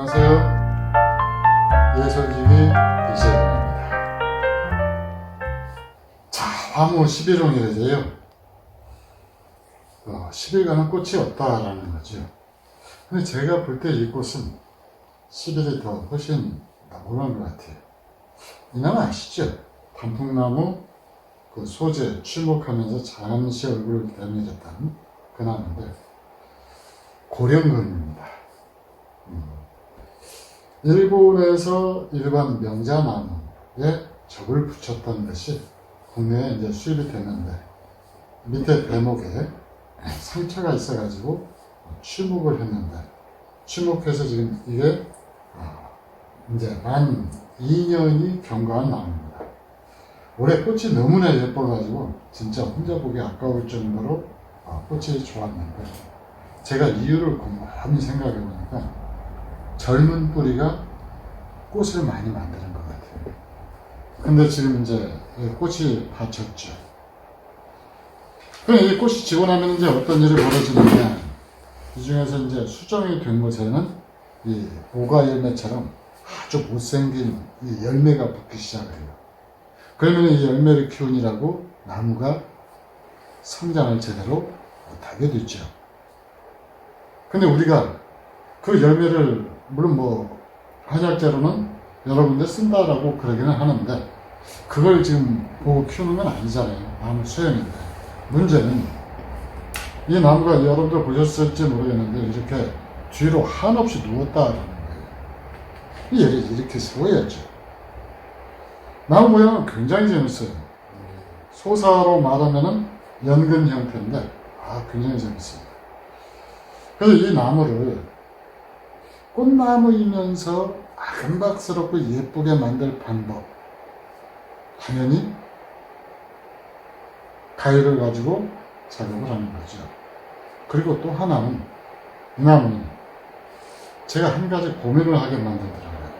안녕하세요. 예설기기 이재근입니다. 자, 화무 11홍이래요. 어, 10일간은 꽃이 없다라는 거죠. 근데 제가 볼 때 이 꽃은 10일이 더 훨씬 나무란 것 같아요. 이 나무 아시죠? 단풍나무 그 소재 출목하면서 잠시 얼굴을 내밀었던 그 나무인데 고령금입니다. 일본에서 일반 명자나무에 적을 붙였던 것이 국내에 이제 수입이 됐는데 밑에 대목에 상처가 있어가지고 추목을 했는데 추목해서 지금 이게 어, 이제 만 2년이 경과한 나무입니다. 올해 꽃이 너무나 예뻐가지고 진짜 혼자 보기 아까울 정도로 어, 꽃이 좋았는데 제가 이유를 곰곰이 생각해 보니까 젊은 뿌리가 꽃을 많이 만드는 것 같아요. 근데 지금 이제 이 꽃이 다 졌죠. 그럼 이 꽃이 지고 나면 이제 어떤 일이 벌어지느냐. 이 중에서 이제 수정이 된 곳에는 이 모가 열매처럼 아주 못생긴 이 열매가 붙기 시작을 해요. 그러면 이 열매를 키우느라고 나무가 성장을 제대로 못하게 되죠. 근데 우리가 그 열매를 물론 뭐 한약재로는 여러 군데 쓴다라고 그러기는 하는데 그걸 지금 보고 키우는 건 아니잖아요. 나무 수영인데 문제는 이 나무가 여러분들 보셨을지 모르겠는데 이렇게 뒤로 한없이 누웠다라는 거예요. 이 얘를 이렇게 세워야죠. 나무 모양은 굉장히 재밌어요. 소사로 말하면은 연근 형태인데 아 굉장히 재밌습니다. 그래서 이 나무를 꽃나무이면서 아름답스럽고 예쁘게 만들 방법. 당연히 가위를 가지고 작업을 하는 거죠. 그리고 또 하나는 이 나무는 제가 한 가지 고민을 하게 만들더라고요.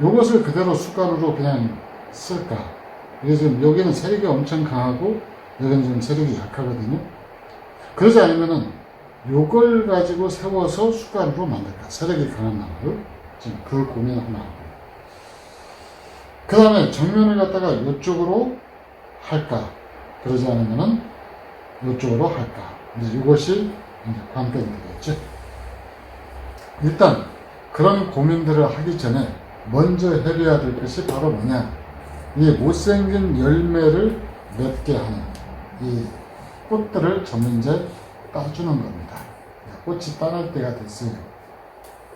이것을 그대로 숟가루로 그냥 쓸까? 이게 지금 여기는 세력이 엄청 강하고 여기는 지금 세력이 약하거든요. 그러지 않으면은 요걸 가지고 세워서 숟가루로 만들까? 세력이 강한 나무를 지금 그 고민 하나 하고. 그 다음에 정면을 갖다가 이쪽으로 할까? 그러지 않으면은 이쪽으로 할까? 이제 이것이 이제 관건이 되겠죠. 일단 그런 고민들을 하기 전에 먼저 해줘야 될 것이 바로 뭐냐? 이 못생긴 열매를 맺게 하는 이 꽃들을 전문제 따주는 겁니다. 꽃이 따낼 때가 됐어요.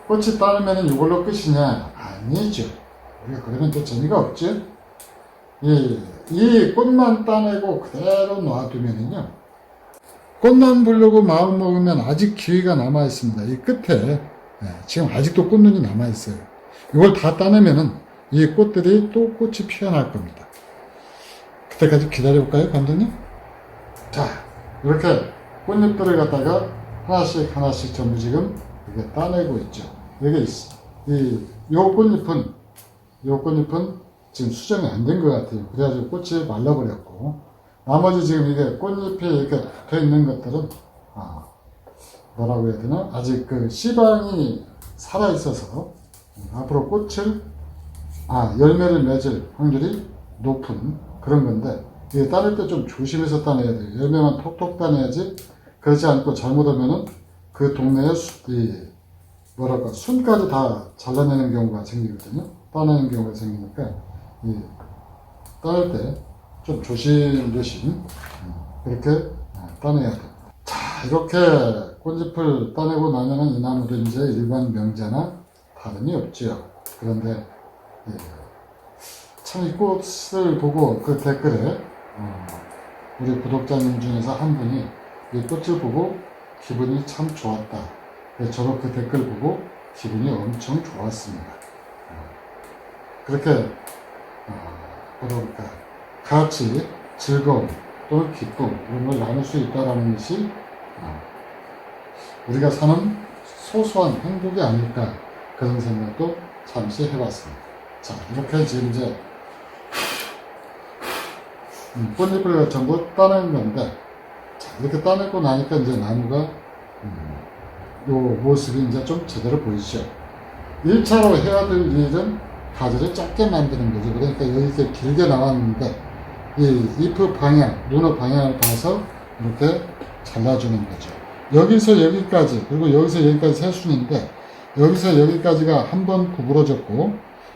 꽃이 따르면 이걸로 끝이냐? 아니죠. 우리가 그러면 또 재미가 없죠. 이, 이 꽃만 따내고 그대로 놔두면은요. 꽃만 보려고 마음 먹으면 아직 기회가 남아 있습니다. 이 끝에 예, 지금 아직도 꽃눈이 남아 있어요. 이걸 다 따내면은 이 꽃들이 또 꽃이 피어날 겁니다. 그때까지 기다려볼까요, 감독님? 자, 이렇게 꽃잎들을 갖다가 하나씩 하나씩 전부 지금 이게 따내고 있죠. 여기 있어. 이, 요 꽃잎은, 요 꽃잎은 지금 수정이 안 된 것 같아요. 그래가지고 꽃이 말라버렸고, 나머지 지금 이게 꽃잎이 이렇게 붙어 있는 것들은, 아, 뭐라고 해야 되나? 아직 그 씨방이 살아 있어서, 앞으로 꽃을, 아, 열매를 맺을 확률이 높은 그런 건데, 이게 따낼 때좀 조심해서 따내야 돼요. 열매만 톡톡 따내야지, 그렇지 않고 잘못하면은 그 동네에 수, 이, 뭐랄까, 순까지 다 잘라내는 경우가 생기거든요. 따내는 경우가 생기니까, 이, 따낼 때 좀 조심조심, 음, 그렇게 아, 따내야 돼요. 자, 이렇게 꽃잎을 따내고 나면은 이 나무도 이제 일반 명자나 다름이 없지요. 그런데, 예, 참이 꽃을 보고 그 댓글에, 어, 우리 구독자님 중에서 한 분이 이 꽃을 보고 기분이 참 좋았다. 네, 저도 그 댓글 보고 기분이 엄청 좋았습니다. 어, 그렇게 어, 그럴까 같이 즐거움 또는 기쁨 이런 걸 나눌 수 있다라는 것이 어, 우리가 사는 소소한 행복이 아닐까 그런 생각도 잠시 해봤습니다. 자 이렇게 지금 이제 음, 꽃잎을 전부 따낸 건데 자, 이렇게 따내고 나니까 이제 나무가 음, 요 모습이 이제 좀 제대로 보이죠. 1차로 해야 될 일은 가지를 작게 만드는 거죠. 그러니까 여기 이렇게 길게 나왔는데 이 잎의 방향, 눈의 방향을 봐서 이렇게 잘라주는 거죠. 여기서 여기까지 그리고 여기서 여기까지 세 순인데 여기서 여기까지가 한 번 구부러졌고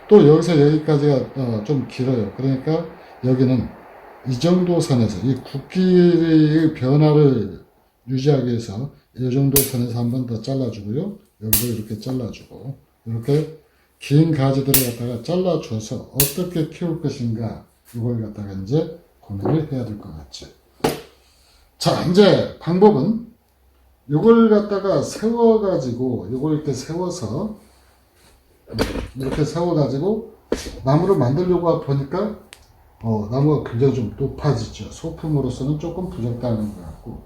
또 여기서 여기까지가 어, 좀 길어요. 그러니까 여기는 이 정도 선에서 이 굵기의 변화를 유지하기 위해서 이 정도 선에서 한 번 더 잘라주고요. 여기도 이렇게 잘라주고 이렇게 긴 가지들을 갖다가 잘라줘서 어떻게 키울 것인가 이걸 갖다가 이제 고민을 해야 될 것 같죠. 자 이제 방법은 이걸 갖다가 세워가지고 이걸 이렇게 세워서 이렇게 세워가지고 나무를 만들려고 보니까 어, 나무가 굉장히 좀 높아지죠. 소품으로서는 조금 부족하는 것 같고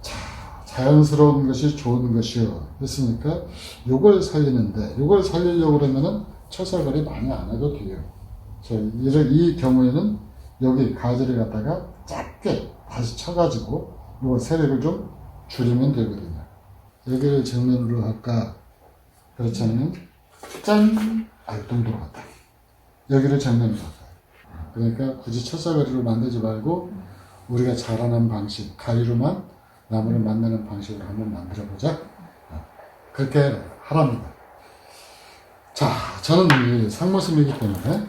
자, 자연스러운 것이 좋은 것이요 했으니까 이걸 살리는데 이걸 살리려고 그러면은 철사거리 많이 안 해도 돼요. 자, 이런 이 경우에는 여기 가지를 갖다가 작게 다시 쳐가지고 이 세력을 좀 줄이면 되거든요. 여기를 정면으로 할까? 그렇지 않으면 짠! 아, 동 돌아갔다. 여기를 정면으로 할까요? 그러니까 굳이 첫사거리로 만들지 말고 우리가 잘하는 방식, 가위로만 나무를 만드는 방식으로 한번 만들어 보자. 그렇게 하랍니다. 자, 저는 이 상모심이기 때문에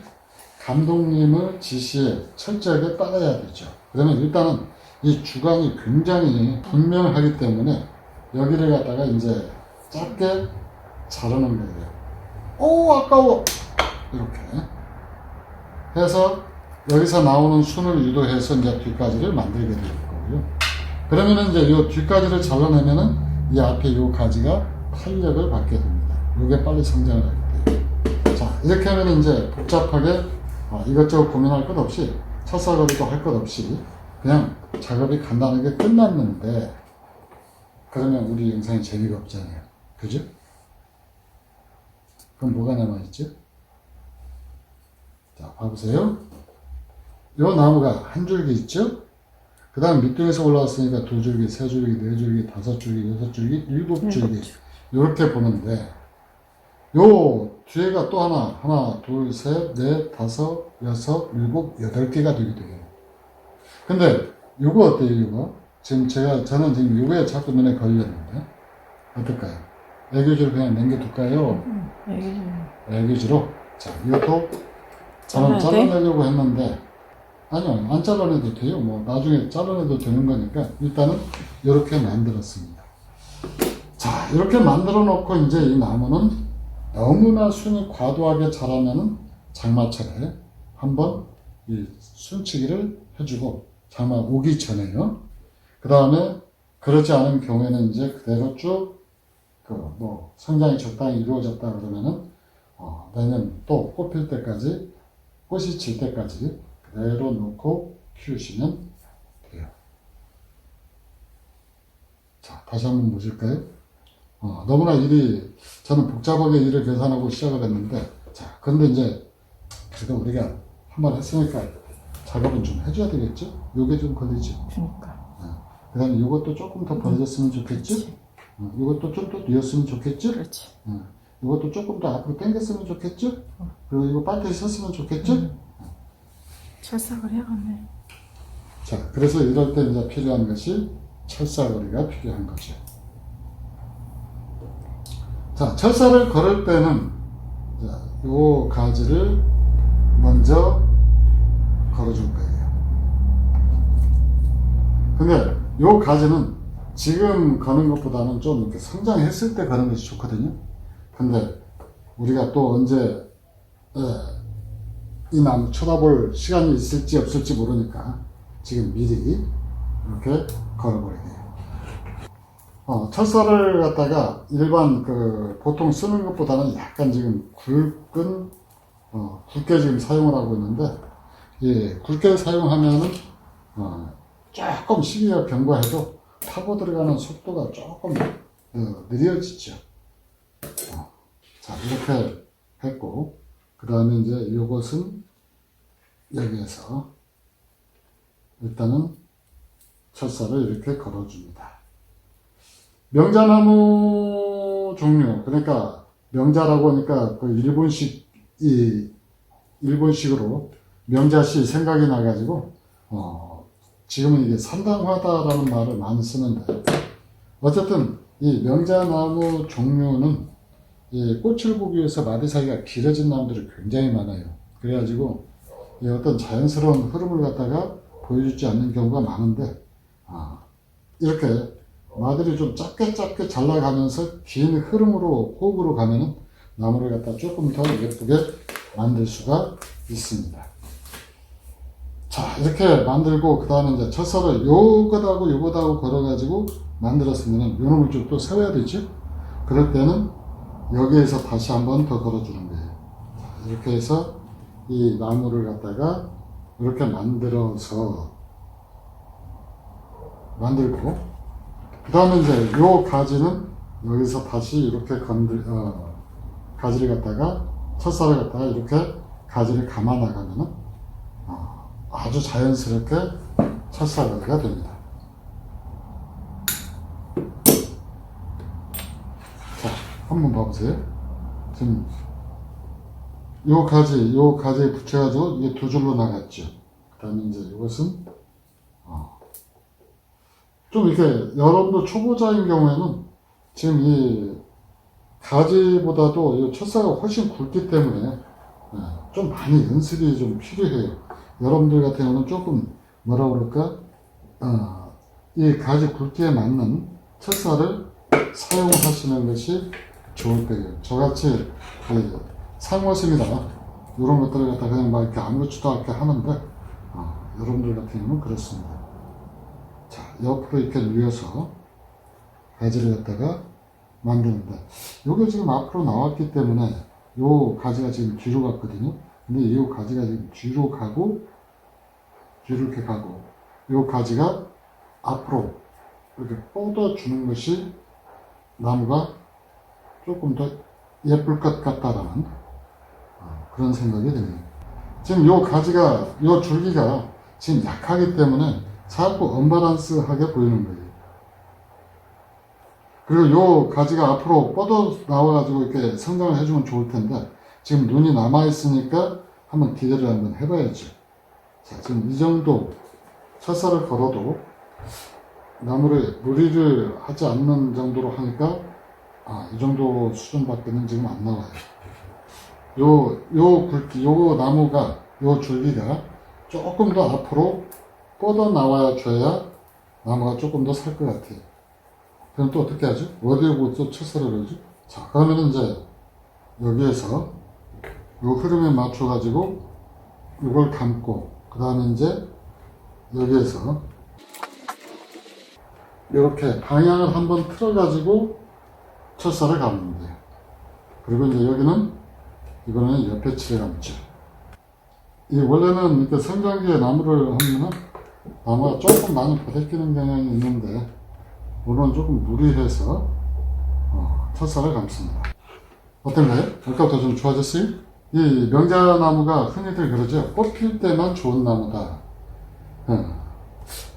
감독님의 지시에 철저하게 따라야 되죠. 그러면 일단은 이 주강이 굉장히 분명하기 때문에 여기를 갖다가 이제 짧게 자르는 거예요. 오, 아까워! 이렇게. 해서 여기서 나오는 순을 유도해서 이제 뒷가지를 만들게 될 거고요. 그러면은 이제 이 뒷가지를 잘라내면은 이 앞에 이 가지가 탄력을 받게 됩니다. 이게 빨리 성장을 하게 돼요. 자, 이렇게 하면 이제 복잡하게 어, 이것저것 고민할 것 없이 첫사거리도 할 것 없이 그냥 작업이 간단하게 끝났는데 그러면 우리 영상이 재미가 없잖아요. 그죠? 그럼 뭐가 남아있죠? 자, 봐보세요. 요 나무가 한 줄기 있죠? 그 다음 밑둥에서 올라왔으니까 두 줄기, 세 줄기, 네 줄기, 다섯 줄기, 여섯 줄기, 일곱 줄기. 이렇게 보는데, 요 뒤에가 또 하나, 하나, 둘, 셋, 넷, 다섯, 여섯, 일곱, 여덟 개가 되게 돼요. 근데 요거 어때요, 이거? 지금 제가, 저는 지금 요거에 자꾸 눈에 걸렸는데, 어떨까요? 애교지를 그냥 남겨둘까요? 응, 좀. 애교지로? 자, 이것도 저는? 잘라내려고 했는데, 아니요, 안 잘라내도 돼요. 뭐, 나중에 잘라내도 되는 거니까, 일단은 이렇게 만들었습니다. 자, 이렇게 만들어 놓고, 이제 이 나무는 너무나 순이 과도하게 자라면은 장마철에 한번 이 순치기를 해주고, 장마 오기 전에요. 그 다음에 그렇지 않은 경우에는 이제 그대로 쭉, 그, 뭐, 성장이 적당히 이루어졌다 그러면은, 어, 내년 또 꽃필 때까지, 꽃이 질 때까지 그대로 놓고 키우시면 돼요. 자, 다시 한번 보실까요? 어, 너무나 일이, 저는 복잡하게 일을 계산하고 시작을 했는데, 자, 근데 이제, 그래도 우리가 한 번 했으니까 작업은 좀 해줘야 되겠죠? 요게 좀 걸리죠. 그니까. 그 다음에 요것도 조금 더 벌어졌으면 좋겠죠? 그렇지. 어, 요것도 좀 더 뉘었으면 좋겠죠? 그렇지. 어, 이것도 조금 더 앞으로 당겼으면 좋겠죠? 그리고 이거 빨대 섰으면 좋겠죠? 음. 철사거리 해갔네. 자, 그래서 이럴 때 이제 필요한 것이 철사거리가 필요한 거죠. 자, 철사를 걸을 때는 자, 요 가지를 먼저 걸어줄 거예요. 근데 요 가지는 지금 거는 것보다는 좀 이렇게 성장했을 때 거는 것이 좋거든요. 근데 우리가 또 언제 예, 이 나무 쳐다볼 시간이 있을지 없을지 모르니까 지금 미리 이렇게 걸어버리게요. 어, 철사를 갖다가 일반 그 보통 쓰는 것보다는 약간 지금 굵은 어, 굵게 지금 사용을 하고 있는데 예, 굵게 사용하면은 어, 조금 시기가 경과해도 타고 들어가는 속도가 조금 어, 느려지죠. 어, 자 이렇게 했고 그 다음에 이제 이것은 여기에서 일단은 철사를 이렇게 걸어줍니다. 명자나무 종류, 그러니까 명자라고 하니까 그 일본식 이 일본식으로 명자시 생각이 나가지고 어, 지금은 이게 산당화다라는 말을 많이 쓰는데 어쨌든 이 명자나무 종류는 이 꽃을 보기 위해서 마디 사이가 길어진 나무들이 굉장히 많아요. 그래가지고 이 어떤 자연스러운 흐름을 갖다가 보여주지 않는 경우가 많은데 아, 이렇게 마들이 좀 짧게 짧게 잘라가면서 긴 흐름으로 호흡으로 가면은 나무를 갖다 조금 더 예쁘게 만들 수가 있습니다. 자 이렇게 만들고 그 다음에 이제 첫살을 요것하고 요것하고 걸어가지고 만들었으면 요 놈을 좀 또 세워야 되죠. 그럴 때는 여기에서 다시 한 번 더 걸어주는 거예요. 자, 이렇게 해서 이 나무를 갖다가 이렇게 만들어서 만들고 그 다음에 이제 요 가지는 여기서 다시 이렇게 건들 어, 가지를 갖다가 첫살을 갖다가 이렇게 가지를 감아 나가면은 어, 아주 자연스럽게 첫사과가 됩니다. 자, 한번 봐보세요. 지금 요 가지, 요 가지에 붙여가지고 이게 두 줄로 나갔죠. 그 다음에 이제 이것은 어, 좀 이렇게 여러분도 초보자인 경우에는 지금 이 가지보다도 이 첫사가 훨씬 굵기 때문에 예, 좀 많이 연습이 좀 필요해요. 여러분들 같은 경우는 조금 뭐라 그럴까 어, 이 가지 굵기에 맞는 첫사를 사용하시는 것이 좋을 거예요. 저같이 그 상어슴이다 이런 것들을 갖다 그냥 막 이렇게 아무렇지도 않게 하는데 어, 여러분들 같은 경우는 그렇습니다. 자 옆으로 이렇게 누워서 가지를 갖다가 만드는데 요게 지금 앞으로 나왔기 때문에 요 가지가 지금 뒤로 갔거든요. 근데 이 가지가 지금 뒤로 가고 뒤로 이렇게 가고 요 가지가 앞으로 이렇게 뻗어주는 것이 나무가 조금 더 예쁠 것 같다라는 어, 그런 생각이 듭니다. 지금 요 가지가 요 줄기가 지금 약하기 때문에 자꾸 언바란스하게 보이는 거예요. 그리고 요 가지가 앞으로 뻗어 나와가지고 이렇게 성장을 해주면 좋을 텐데 지금 눈이 남아 있으니까 한번 기대를 한번 해봐야죠. 자, 지금 이 정도 철사를 걸어도 나무를 무리를 하지 않는 정도로 하니까 아, 이 정도 수준밖에는 지금 안 나와요. 요, 요 굵기, 요 나무가, 요 줄기가 조금 더 앞으로 뻗어 나와야 줘야 나무가 조금 더 살 것 같아요. 그럼 또 어떻게 하죠? 어디에 또 철사를 걸죠? 자, 그러면 이제 여기에서 요 흐름에 맞춰가지고 이걸 감고, 그 다음에 이제 여기에서 이렇게 방향을 한번 틀어가지고 철사를 거예요. 그리고 이제 여기는 이거는 옆에 칠을 감죠. 이 원래는 이렇게 성장기에 나무를 하면은 나무가 조금 많이 버티는 경향이 있는데 오늘은 조금 무리해서 어, 철사를 감습니다. 어떤가요? 아까부터 좀 좋아졌어요? 이 명자나무가 흔히들 그러죠. 꽃필 때만 좋은 나무다. 어,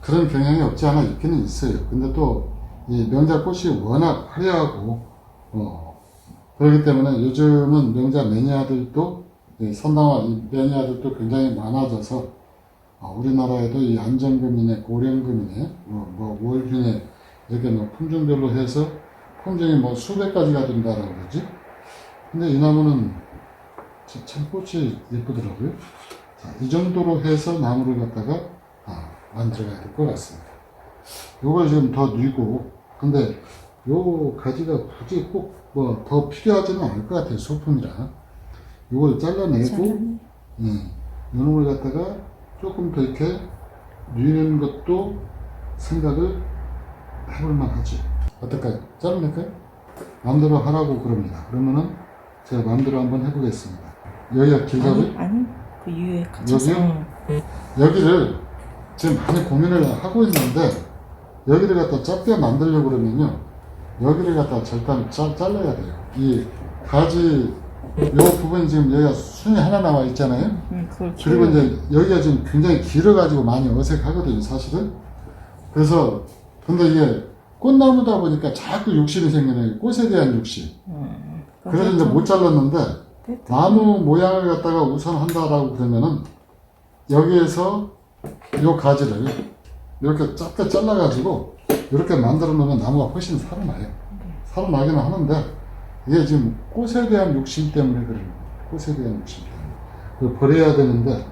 그런 경향이 없지 않아 있기는 있어요. 근데 또 이 명자꽃이 워낙 화려하고 어, 그렇기 때문에 요즘은 명자 매니아들도 이 선당화 이 매니아들도 굉장히 많아져서 어, 우리나라에도 이 안정금이네 고령금이네 뭐, 뭐 월균에 이렇게 뭐 품종별로 해서 품종이 뭐 수백 가지가 된다라고 그러지. 근데 이 나무는 참- 참 꽃이 예쁘더라고요. 자, 이 정도로 해서 나무를 갖다가 아, 만들어야 될 것 같습니다. 요걸 지금 더 뉘고, 근데 요 가지가 굳이 꼭 뭐 더 필요하지는 않을 것 같아요. 소품이라. 요걸 잘라내고, 잘라내. 예, 요 놈을 갖다가 조금 더 이렇게 뉘는 것도 생각을 해볼만 하지. 어떨까요? 자르낼까요? 마음대로 하라고 그럽니다. 그러면은 제가 마음대로 한번 해보겠습니다. 여기가 길다고요? 아니, 그 위에 갇혀서. 여기요? 여기를 지금 많이 고민을 하고 있는데 여기를 갖다 짧게 만들려고 그러면요 여기를 갖다 절단 짜, 잘라야 돼요. 이 가지 요 부분이 지금 여기가 순이 하나 나와 있잖아요. 응, 그걸 그리고. 이제 여기가 지금 굉장히 길어가지고 많이 어색하거든요 사실은. 그래서 근데 이게 꽃나무다 보니까 자꾸 욕심이 생기는 꽃에 대한 욕심. 그래서 이제 못 잘랐는데 됐다. 나무 모양을 갖다가 우선 한다라고 그러면은 여기에서 요 가지를 이렇게 작게 잘라가지고 이렇게 만들어 놓으면 나무가 훨씬 살아나요. 살아나기는 하는데 이게 지금 꽃에 대한 욕심 때문에 그래요. 꽃에 대한 욕심 때문에. 그걸 버려야 되는데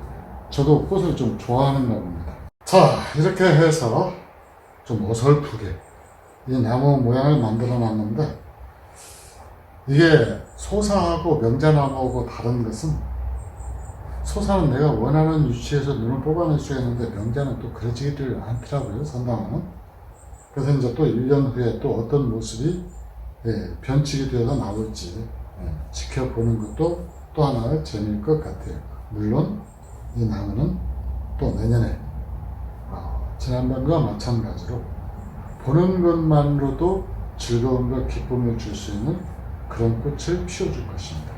저도 꽃을 좀 좋아하는가 봅니다. 자 이렇게 해서 좀 어설프게 이 나무 모양을 만들어 놨는데 이게 소사하고 명자나무하고 다른 것은 소사는 내가 원하는 위치에서 눈을 뽑아낼 수 있는데 명자는 또 그러지를 않더라고요 선당은 그래서 이제 또 1년 후에 또 어떤 모습이 예, 변칙이 되어서 나올지 예, 지켜보는 것도 또 하나의 재미일 것 같아요 물론 이 나무는 또 내년에 어, 지난번과 마찬가지로 보는 것만으로도 즐거움과 기쁨을 줄 수 있는 그런 꽃을 피워줄 것입니다.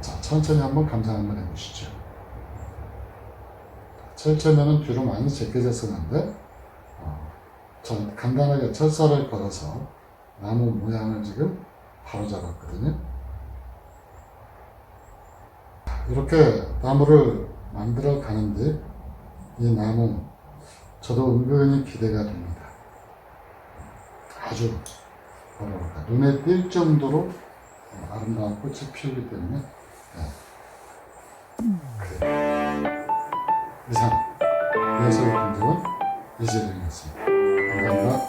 자, 천천히 한번 감상 한번 해보시죠. 처음에는 뒤로 많이 제껴졌었는데, 어, 전 간단하게 철사를 걸어서 나무 모양을 지금 바로 잡았거든요. 이렇게 나무를 만들어 가는데, 이 나무, 저도 은근히 기대가 됩니다. 아주 뭐랄까 눈에 띌 정도로 아름다운 꽃을 피우기 때문에 네. 그래. 이상 예술 공주는 이재명이었습니다. 怎么